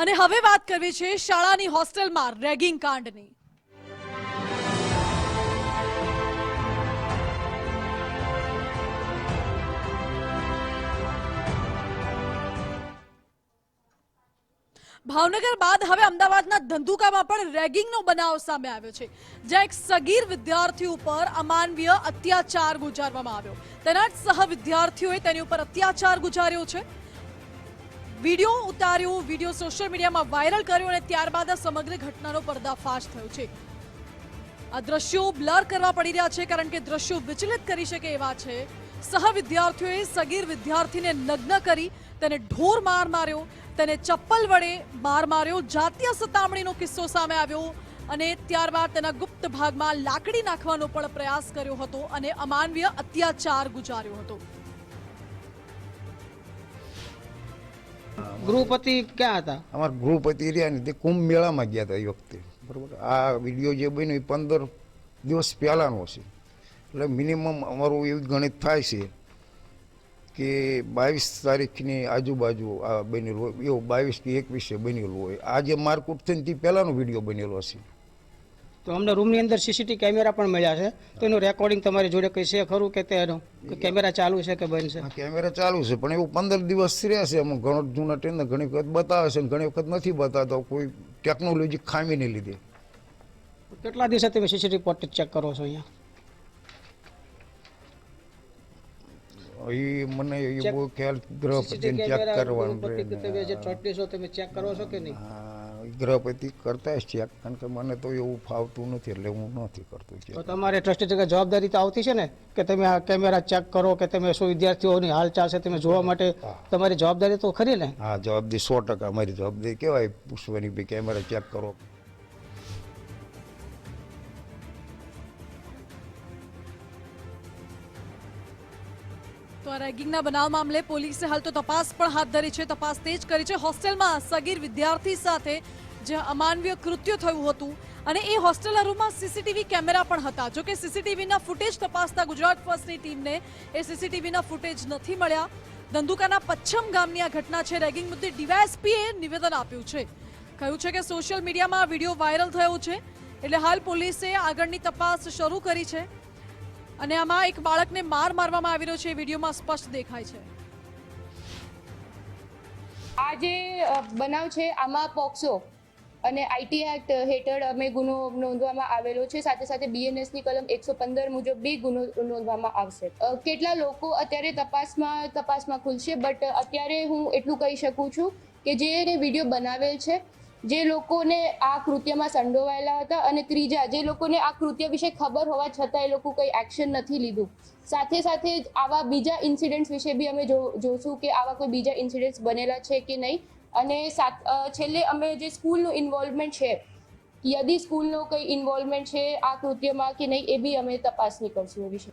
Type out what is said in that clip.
અને હવે વાત કરવી છે શાળાની હોસ્ટેલમાં રેગિંગ કાંડની. ભાવનગર બાદ હવે અમદાવાદના ધંધુકામાં પણ રેગિંગનો બનાવ સામે આવ્યો છે, જ્યાં એક સગીર વિદ્યાર્થી ઉપર અમાનવીય અત્યાચાર ગુજારવામાં આવ્યો. તેના જ સહ વિદ્યાર્થીઓએ તેની ઉપર અત્યાચાર ગુજાર્યો છે. વીડિયો ઉતાર્યો, વીડિયો સોશિયલ મીડિયામાં વાયરલ કર્યો અને ત્યારબાદ આ સમગ્ર ઘટનાનો પર્દાફાશ થયો છે. આ દ્રશ્યો બ્લર કરવા પડી રહ્યા છે કારણ કે દ્રશ્યો વિચલિત કરી શકે એવા છે. સહ વિદ્યાર્થીઓએ સગીર વિદ્યાર્થીને નગ્ન કરી, તેને ઢોર માર માર્યો, તેને ચપ્પલ વડે માર માર્યો, જાતીય સતામણીનો કિસ્સો સામે આવ્યો અને ત્યારબાદ તેના ગુપ્ત ભાગમાં લાકડી નાખવાનો પણ પ્રયાસ કર્યો હતો અને અમાનવીય અત્યાચાર ગુજાર્યો હતો. ગૃહપતિ ક્યાં હતા? અમારા ગૃહપતિ રહ્યા ને તે કુંભ મેળામાં ગયા હતા એ વખતે. બરાબર? આ વીડિયો જે બન્યો એ પંદર દિવસ પહેલાંનો છે. એટલે મિનિમમ અમારું એવું ગણિત થાય છે કે બાવીસ તારીખની આજુબાજુ આ બનેલું હોય. એવું બાવીસ કે એકવીસે બનેલું હોય. આ જે મારકૂટ થઈને તે પહેલાંનો વીડિયો બનેલો હશે. તો અમને રૂમની અંદર સીસીટીવી કેમેરા પણ મળ્યા છે. તો એનું રેકોર્ડિંગ તમારી જોડે કઈ છે ખરું કે તેનો કેમેરા ચાલુ છે કે બંધ છે? કેમેરા ચાલુ છે પણ એવું પંદર દિવસ રહ્યા છે. અમુક ઘણો જૂના ટ્રેન ઘણી વખત બતાવે છે ઘણી વખત નથી બતાવતો. કોઈ ટેકનોલોજી ખામીને લીધે. કેટલા દિવસે તમે સીસીટીવી ફોટેજ ચેક કરો છો અહીંયા? એ મને એવો ખ્યાલ ગૃહપતિને ચેક કરવાનું તમે ચેક કરો છો કે નહીં? ગૃહપતિ કરતા જ છે કારણ કે મને તો એવું ફાવતું નથી એટલે હું નથી કરતો તો તમારે ટ્રસ્ટી જગ્યા જવાબદારી તો આવતી છે ને કે તમે આ કેમેરા ચેક કરો કે તમે શું વિદ્યાર્થીઓની હાલચાલ છે તમે જોવા માટે તમારી જવાબદારી તો ખરી ને? હા જવાબદારી સો ટકા મારી જવાબદારી કહેવાય પૂછવાની ભાઈ કેમેરા ચેક કરો. તો આ રેગિંગના બનાવ મામલે પોલીસે હાલ તો તપાસ પણ હાથ ધરી છે તપાસ તેજ કરી છે. હોસ્ટેલમાં સગીર વિદ્યાર્થી સાથે જે અમાનવીય કૃત્ય થયું હતું અને એ હોસ્ટેલના રૂમમાં સીસીટીવી કેમેરા પણ હતા. જો કે સીસીટીવીના ફૂટેજ તપાસતા ગુજરાત ફર્સ્ટની ટીમને એ સીસીટીવીના ફૂટેજ નથી મળ્યા. ધંધુકાના પચ્છમ ગામની આ ઘટના છે. રેગિંગ મુદ્દે ડીવાયએસપીએ નિવેદન આપ્યું છે. કહ્યું છે કે સોશિયલ મીડિયામાં આ વીડિયો વાયરલ થયો છે એટલે હાલ પોલીસે આગળની તપાસ શરૂ કરી છે અને આમાં એક બાળકને માર મારવામાં આવી રહ્યો છે. એ વિડીયોમાં સ્પષ્ટ દેખાય છે. આ જે બનાવ છે આમાં પોક્સો અને આઈટી એક્ટ હેઠળ અમે ગુનો નોંધવામાં આવેલો છે. સાથે સાથે બીએનએસની કલમ એકસો પંદર મુજબ બી ગુનો નોંધવામાં આવશે. કેટલા લોકો અત્યારે તપાસમાં તપાસમાં ખુલશે? બટ અત્યારે હું એટલું કહી શકું છું કે જે વીડિયો બનાવેલ છે, જે લોકોને આ કૃત્યમાં સંડોવાયેલા હતા અને ત્રીજા, જે લોકોને આ કૃત્ય વિશે ખબર હોવા છતાં એ લોકો કંઈ એક્શન નથી લીધું. સાથે સાથે આવા બીજા ઇન્સિડન્ટ્સ વિશે બી અમે જોશું કે આવા કોઈ બીજા ઇન્સિડન્ટ્સ બનેલા છે કે નહીં. અને સાત છેલ્લે અમે જે સ્કૂલનું ઇન્વોલ્વમેન્ટ છે, યદી સ્કૂલનો કંઈ ઇન્વોલ્વમેન્ટ છે આ કૃત્યમાં કે નહીં એ બી અમે તપાસણી કરશું એ વિશે